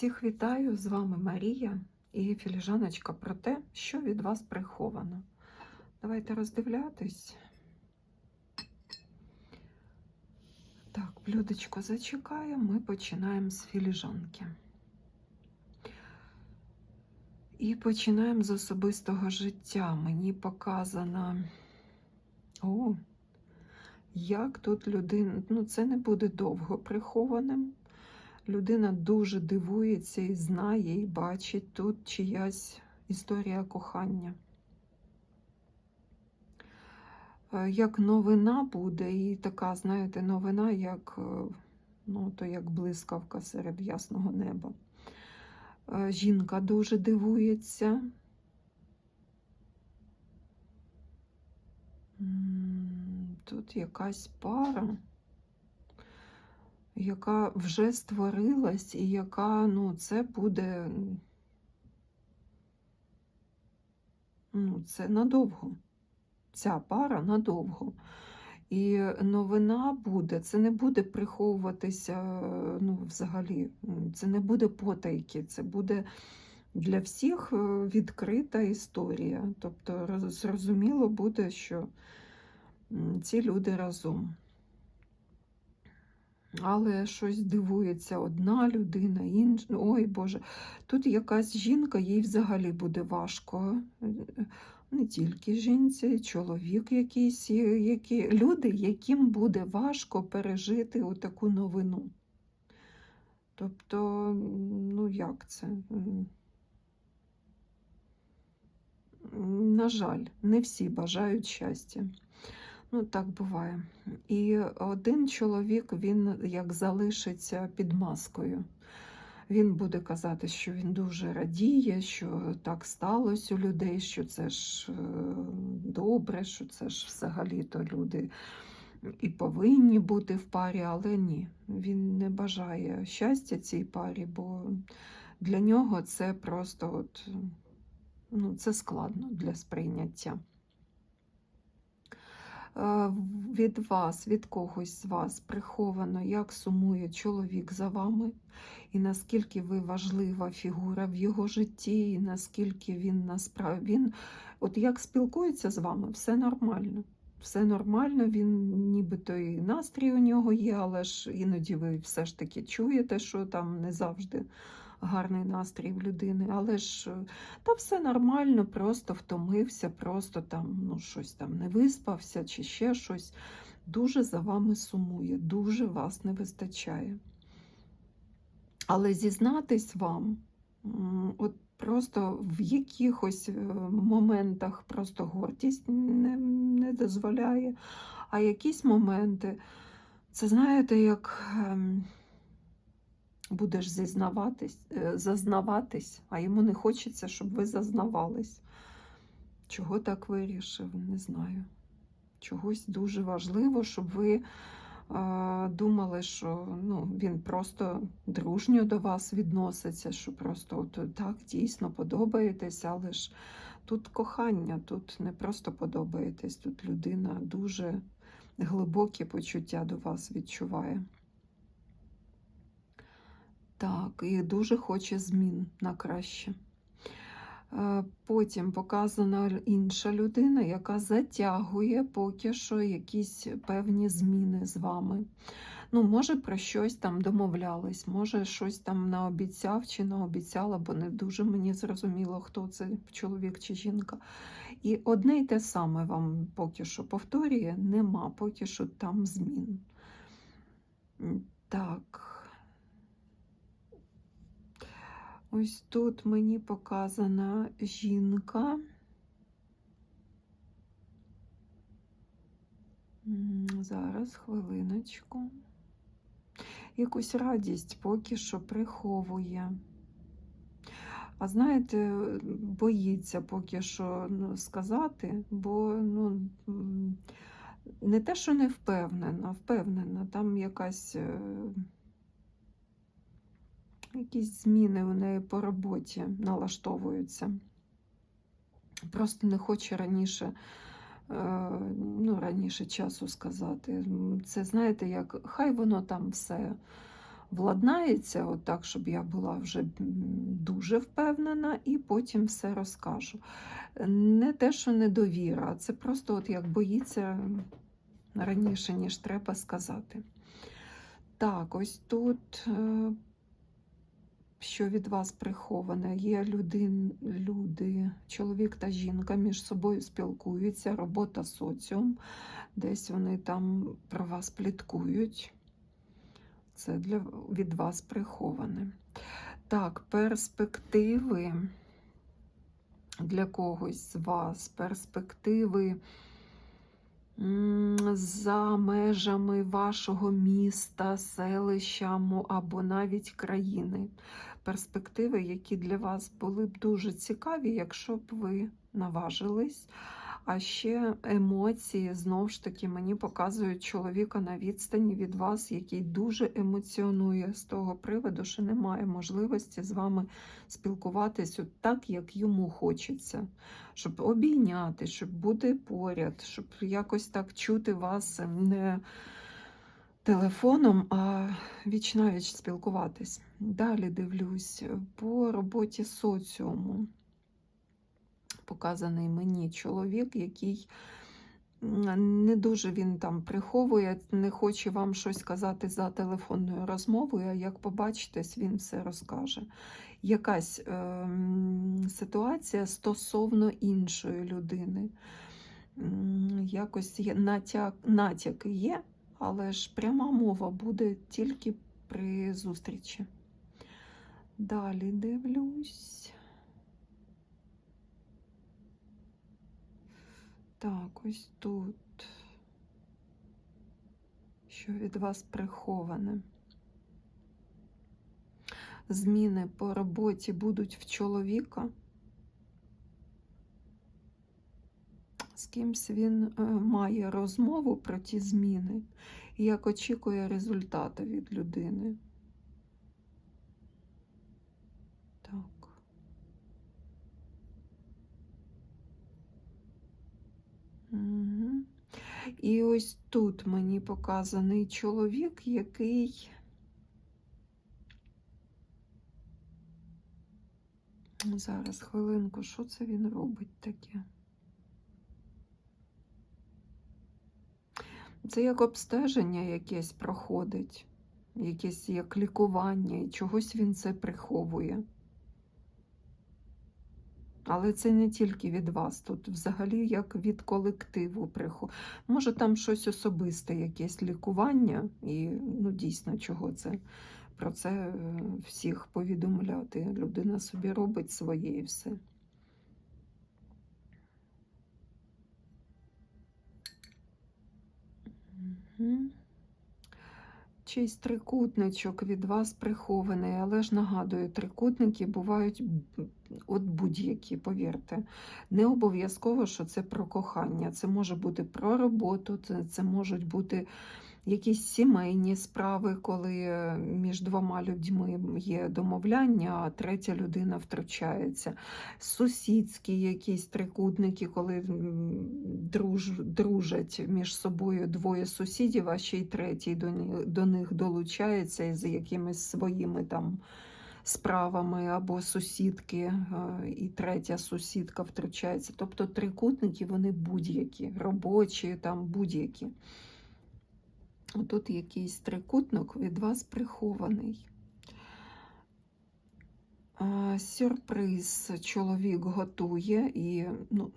Всіх вітаю! З вами Марія і філіжаночка про те, що від вас приховано. Давайте роздивлятись. Так, блюдечко зачекаю, ми починаємо з філіжанки. І починаємо з особистого життя. Мені показано. О, як тут людина. Ну, це не буде довго прихованим. Людина дуже дивується і знає, і бачить тут чиясь історія кохання. Е, Як новина буде, і така, знаєте, новина, як, е, ну, то як блискавка серед ясного неба. Е, Жінка дуже дивується. Тут якась пара яка вже створилась, і яка, ну, це буде, ну, це надовго. Ця пара надовго. І новина буде, це не буде приховуватися, ну, взагалі, це не буде потайки, це буде для всіх е, відкрита історія. Тобто, зрозуміло буде, що ці люди разом. Але щось дивується одна людина, інша. Ой Боже, тут якась жінка, їй взагалі буде важко. Е, Не тільки жінці, чоловік якийсь, які... люди, яким буде важко пережити таку новину. Тобто, ну як це? На жаль, не всі бажають щастя. Ну, так буває. І один чоловік, він як залишиться під маскою. Він буде казати, що він дуже радіє, що так сталося у людей, що це ж е, добре, що це ж взагалі-то люди і повинні бути в парі, але ні, він не бажає щастя цій парі, бо для нього це просто от, ну, це складно для сприйняття. Е, від вас, від когось з вас приховано, як сумує чоловік за вами, і наскільки ви важлива фігура в його житті, і наскільки він насправді він, от як спілкується з вами, все нормально. Все нормально, він нібито і настрій у нього є, але ж іноді ви все ж таки чуєте, що там не завжди гарний настрій в людини. Але ж е, та все нормально, просто втомився, просто там ну, щось там не виспався чи ще щось. Дуже за вами сумує, дуже вас не вистачає. Але зізнатись вам, от просто в якихось е, моментах просто гордість не, не дозволяє, а якісь моменти, це знаєте, як ем, будеш зізнаватись, е, зазнаватись, а йому не хочеться, щоб ви зазнавались. Чого так вирішив, не знаю. Чогось дуже важливо, щоб ви е, думали, що ну, він просто дружньо до вас відноситься, що просто от, так дійсно подобаєтесь, але ж тут кохання, тут не просто подобаєтесь, тут людина дуже глибокі почуття до вас відчуває. Так, і дуже хоче змін на краще. Е, Потім показана інша людина, яка затягує поки що якісь певні зміни з вами. Ну, може, про щось там домовлялись, може, щось там наобіцяв чи наобіцяла, бо не дуже мені зрозуміло, хто це, чоловік чи жінка. І одне й те саме вам поки що повторює, нема поки що там змін. М, Так. Ось тут мені показана жінка. Зараз хвилиночку. Якусь радість поки що приховує. А знаєте, боїться поки що ну, сказати, бо ну, не те, що не впевнена, впевнена, там якась. Якісь зміни у неї по роботі налаштовуються. Просто не хоче раніше, е, ну, раніше часу сказати. Це знаєте, як хай воно там все владнається, от так, щоб я була вже дуже впевнена, і потім все розкажу. Не те, що недовіра, а це просто от як боїться раніше, ніж треба сказати. Так, ось тут, е, що від вас приховане, є люди, люди, чоловік та жінка між собою спілкуються, робота соціум, десь вони там про вас пліткують. Це для, від вас приховане. Так, перспективи для когось з вас, перспективи за межами вашого міста, селища або навіть країни. Перспективи, які для вас були б дуже цікаві, якщо б ви наважились. А ще емоції, знову ж таки, мені показують чоловіка на відстані від вас, який дуже емоціонує з того приводу, що немає можливості з вами спілкуватись так, як йому хочеться, щоб обійняти, щоб бути поряд, щоб якось так чути вас не телефоном, а віч навіч спілкуватись. Далі дивлюсь по роботі соціуму. Показаний мені чоловік, який не дуже він там приховує, не хоче вам щось казати за телефонною розмовою, а як побачитесь, він все розкаже. Якась ем, ситуація стосовно іншої людини. Якось натяк, натяки є, але ж пряма мова буде тільки при зустрічі. Далі дивлюсь. Так, ось тут. Що від вас приховане? Зміни по роботі будуть в чоловіка. Кимсь він е, має розмову про ті зміни і як очікує результату від людини. Так. Угу. І ось тут мені показаний чоловік, який зараз хвилинку, що це він робить таке? Це як обстеження якесь проходить, якесь як лікування, і чогось він це приховує. Але це не тільки від вас, тут взагалі як від колективу приховує. Може, там щось особисте, якесь лікування, і ну, дійсно, чого це про це е, всіх повідомляти. Людина собі робить своє і все. Мгм. Чийсь трикутничок від вас прихований, але ж нагадую, трикутники бувають от будь-які, повірте. Не обов'язково, що це про кохання. Це може бути про роботу, це, це можуть бути якісь сімейні справи, коли е, між двома людьми є домовляння, а третя людина втручається. Сусідські якісь трикутники, коли друж, дружать між собою двоє сусідів, а ще й третій до, ни- до них долучається із якимись своїми там справами або сусідки, е, і третя сусідка втручається. Тобто трикутники вони будь-які, робочі, там будь-які. Тут якийсь трикутник від вас прихований. Сюрприз чоловік готує, і ну,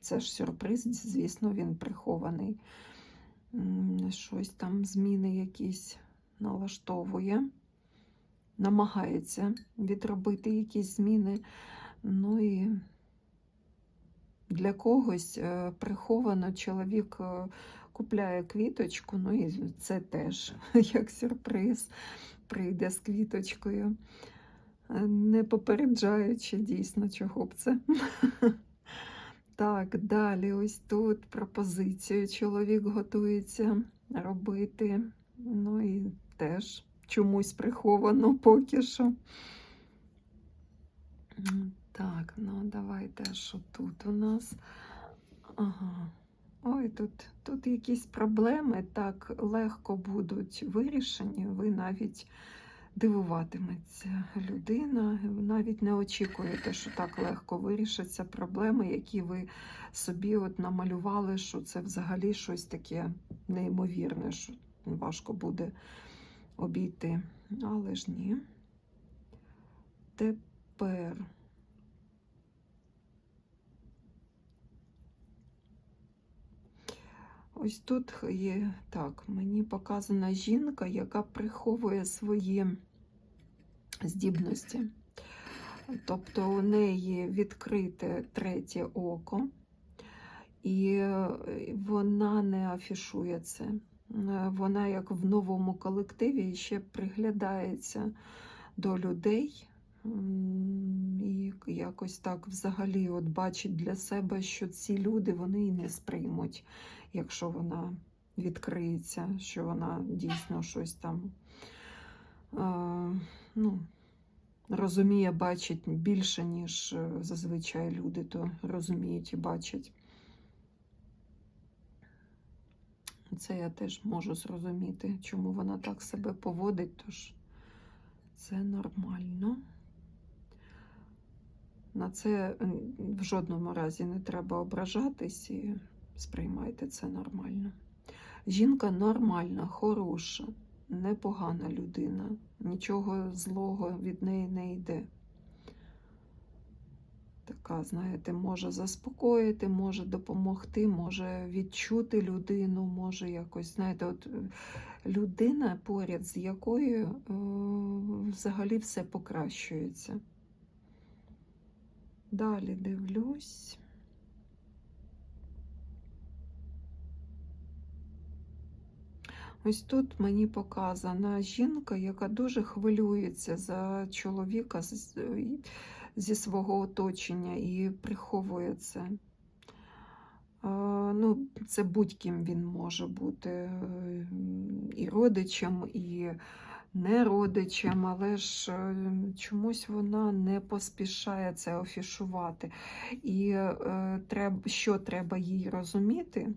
це ж сюрприз, звісно, він прихований. Щось там зміни якісь налаштовує, намагається відробити якісь зміни. Ну і для когось е, приховано чоловік е, купляє квіточку, ну і це теж як сюрприз прийде з квіточкою, е, не попереджаючи дійсно, чого б це. Так, далі ось тут пропозицію чоловік готується робити. Ну і теж чомусь приховано поки що. Так, ну давайте, що тут у нас. Ага. Ой, тут, тут якісь проблеми так легко будуть вирішені. Ви навіть дивуватиметься людина. Навіть не очікуєте, що так легко вирішаться проблеми, які ви собі от намалювали, що це взагалі щось таке неймовірне, що важко буде обійти. Але ж ні. Тепер. Ось тут є так, мені показана жінка, яка приховує свої здібності. Тобто у неї відкрите третє око, і е, вона не афішує це. Е, Вона, як в новому колективі, ще приглядається до людей. І якось так взагалі от бачить для себе, що ці люди вони і не сприймуть, якщо вона відкриється, що вона дійсно щось там е, ну, розуміє, бачить більше, ніж е, зазвичай люди то розуміють і бачать. Це я теж можу зрозуміти, чому вона так себе поводить, тож це нормально. На це в жодному разі не треба ображатись і сприймайте це нормально. Жінка нормальна, хороша, непогана людина, нічого злого від неї не йде. Така, знаєте, може заспокоїти, може допомогти, може відчути людину, може якось, знаєте, от е, людина, поряд з якою е, взагалі все покращується. Далі дивлюсь. Ось тут мені показана жінка, яка дуже хвилюється за чоловіка зі свого оточення і приховує це. Ну, це будь-ким він може бути і родичем, і не родичем, але ж е, чомусь вона не поспішає це афішувати. І е, що треба їй розуміти,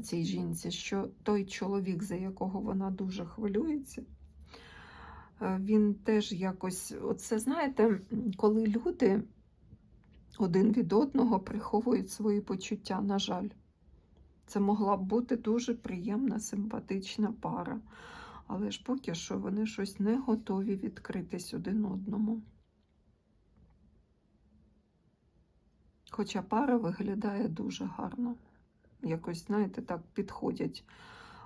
цій жінці, що той чоловік, за якого вона дуже хвилюється, е, він теж якось, оце знаєте, коли люди один від одного приховують свої почуття, на жаль. Це могла б бути дуже приємна, симпатична пара. Але ж поки що вони щось не готові відкритись один одному. Хоча пара виглядає дуже гарно. Якось, знаєте, так підходять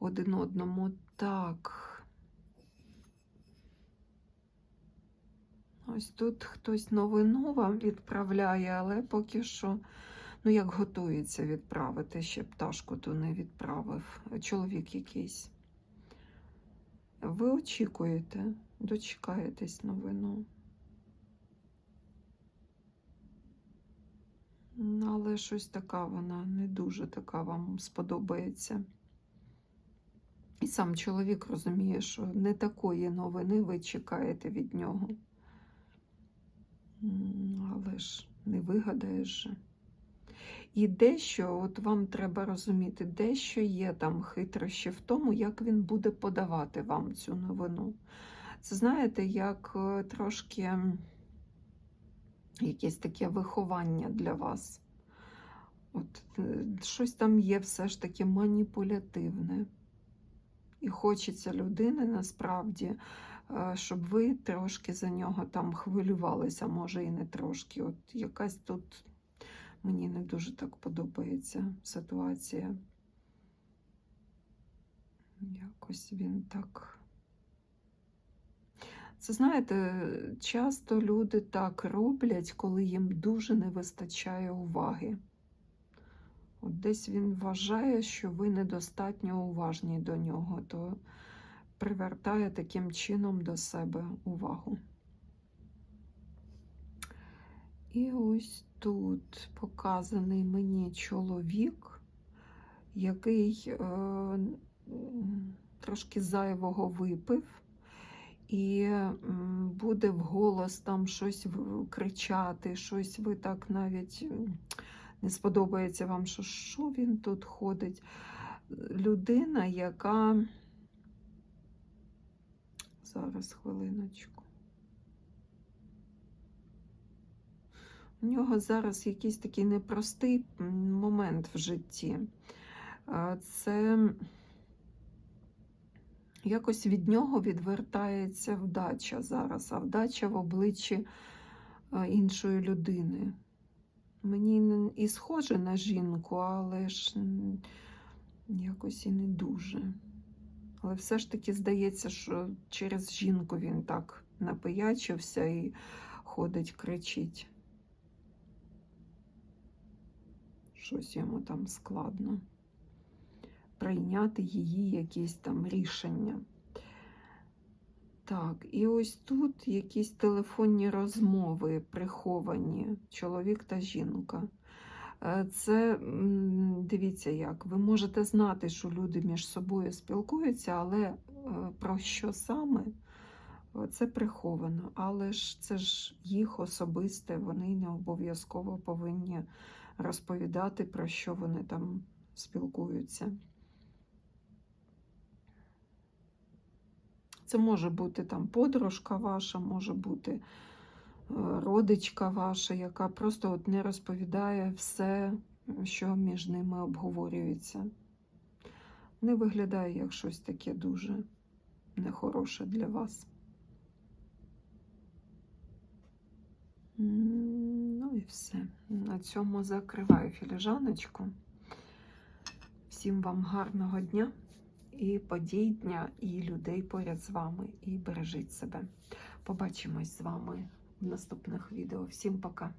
один одному. Так. Ось тут хтось новину вам відправляє, але поки що, ну як готується відправити, ще пташку ту не відправив. Чоловік якийсь. Ви очікуєте, дочекаєтесь новину. Але щось така вона не дуже така вам сподобається. І сам чоловік розуміє, що не такої новини ви чекаєте від нього. Але ж не вигадаєш же. І дещо, от вам треба розуміти, дещо є там хитрощі в тому, як він буде подавати вам цю новину. Це знаєте, як е, трошки якесь таке виховання для вас. От е, щось там є все ж таки маніпулятивне. І хочеться людини насправді, е, щоб ви трошки за нього там хвилювалися, може і не трошки. От якась тут мені не дуже так подобається ситуація. Якось він так. Це знаєте, часто люди так роблять, коли їм дуже не вистачає уваги. От десь він вважає, що ви недостатньо уважні до нього, то привертає таким чином до себе увагу. І ось тут показаний мені чоловік, який е, трошки зайвого випив, і буде вголос там щось кричати, щось ви так навіть не сподобається вам, що що він тут ходить. Людина, яка Зараз хвилиночку. У нього зараз якийсь такий непростий момент в житті. Це якось від нього відвертається вдача зараз, а вдача в обличчі іншої людини. Мені і схоже на жінку, але ж якось і не дуже. Але все ж таки здається, що через жінку він так напиячився і ходить, кричить. Щось йому там складно. Прийняти її якісь там рішення. Так, і ось тут якісь телефонні розмови приховані, чоловік та жінка. Е, Це дивіться як. Ви можете знати, що люди між собою спілкуються, але е, про що саме е, це приховано. Але ж це ж їх особисте, вони не обов'язково повинні розповідати, про що вони там спілкуються. Це може бути там подружка ваша, може бути е, родичка ваша, яка просто от не розповідає все, що між ними обговорюється. Не виглядає як щось таке дуже нехороше для вас. Ну і все. На цьому закриваю філіжаночку. Всім вам гарного дня і подій дня, і людей поряд з вами. І бережіть себе. Побачимось з вами в наступних відео. Всім пока!